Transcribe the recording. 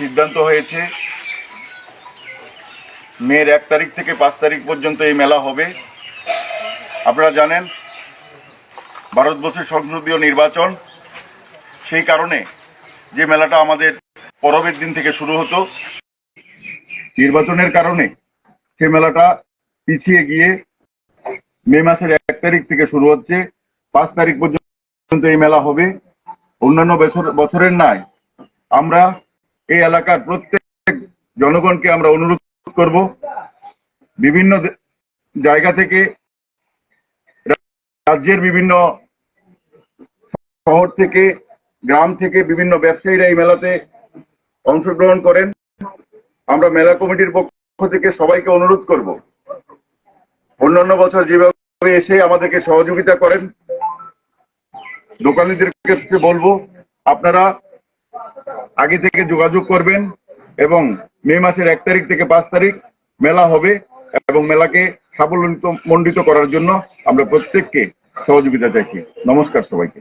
সিদ্ধান্ত হয়েছে মেয়ের এক তারিখ থেকে পাঁচ তারিখ পর্যন্ত এই মেলা হবে। আপনারা জানেন, ভারতবর্ষের সংসদীয় নির্বাচন, সেই কারণে যে মেলাটা আমাদের পরবের দিন থেকে শুরু হতো, নির্বাচনের কারণে সে মেলাটা পিছিয়ে গিয়ে মে মাসের এক তারিখ থেকে শুরু হচ্ছে। পাঁচ তারিখ পর্যন্ত এই মেলা হবে। অন্যান্য বছর বছরের নাই আমরা এই এলাকার প্রত্যেক জনগণকে আমরা অনুরোধ করব, বিভিন্ন জায়গা থেকে রাজ্যের বিভিন্ন শহর থেকে, গ্রাম থেকে বিভিন্ন ব্যবসায়ীরা এই মেলাতে অংশগ্রহণ করেন। আমরা মেলা কমিটির পক্ষ থেকে সবাইকে অনুরোধ করব। অন্যান্য বছর যেভাবে এসে আমাদেরকে সহযোগিতা করেন দোকানিদের ক্ষেত্রে বলব, আপনারা আগে থেকে যোগাযোগ করবেন এবং মে মাসের এক তারিখ থেকে পাঁচ তারিখ মেলা হবে এবং মেলাকে সাফল্য মণ্ডিত করার জন্য আমরা প্রত্যেককে সহযোগিতা চাইছি নমস্কার সবাইকে